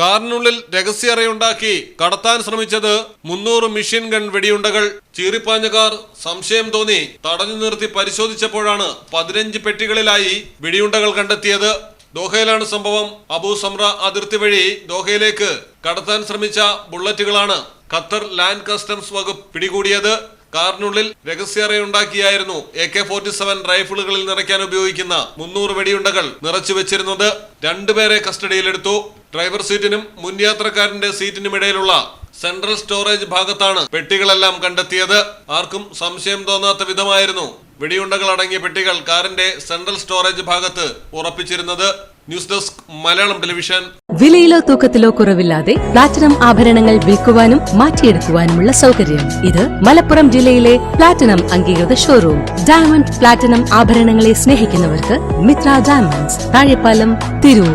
കാറിനുള്ളിൽ രഹസ്യറയുണ്ടാക്കി കടത്താൻ ശ്രമിച്ചത് മുന്നൂറ് മിഷ്യൻ ഗൺ വെടിയുണ്ടകൾ. ചീറിപ്പാഞ്ഞ കാർ സംശയം തോന്നി തടഞ്ഞു നിർത്തി പരിശോധിച്ചപ്പോഴാണ് പതിനഞ്ച് പെട്ടികളിലായി വെടിയുണ്ടകൾ കണ്ടെത്തിയത്. ദോഹയിലാണ് സംഭവം. അബു സമ്ര അതിർത്തി വഴി ദോഹയിലേക്ക് കടത്താൻ ശ്രമിച്ച ബുള്ളറ്റുകളാണ് ഖത്തർ ലാൻഡ് കസ്റ്റംസ് വകുപ്പ് പിടികൂടിയത്. കാറിനുള്ളിൽ രഹസ്യറയുണ്ടാക്കിയായിരുന്നു എ കെ ഫോർട്ടി സെവൻ റൈഫിളുകളിൽ നിറയ്ക്കാൻ ഉപയോഗിക്കുന്ന മുന്നൂറ് വെടിയുണ്ടകൾ നിറച്ചു വെച്ചിരുന്നത് രണ്ടുപേരെ കസ്റ്റഡിയിലെടുത്തു. ഡ്രൈവർ സീറ്റിനും മുൻയാത്രക്കാരന്റെ സീറ്റിനും ഇടയിലുള്ള സെൻട്രൽ സ്റ്റോറേജ് ഭാഗത്താണ് പെട്ടികളെല്ലാം കണ്ടെത്തിയത്. ആർക്കും സംശയം തോന്നാത്ത വിധമായിരുന്നു വെടിയുണ്ടകൾ അടങ്ങിയ പെട്ടികൾ കാറിന്റെ സെൻട്രൽ സ്റ്റോറേജ് ഭാഗത്ത് ഉറപ്പിച്ചിരുന്നത്. News desk Malayalam television. വിലയിലോ തൂക്കത്തിലോ കുറവില്ലാതെ പ്ലാറ്റിനം ആഭരണങ്ങൾ വിൽക്കുവാനും മാറ്റിയെടുക്കുവാനുമുള്ള സൗകര്യം. ഇത് മലപ്പുറം ജില്ലയിലെ പ്ലാറ്റിനം അംഗീകൃത ഷോറൂം ഡയമണ്ട് പ്ലാറ്റിനം ആഭരണങ്ങളെ സ്നേഹിക്കുന്നവർക്ക് മിത്ര ഡയമണ്ട്സ് താഴെപ്പാലം തിരൂർ.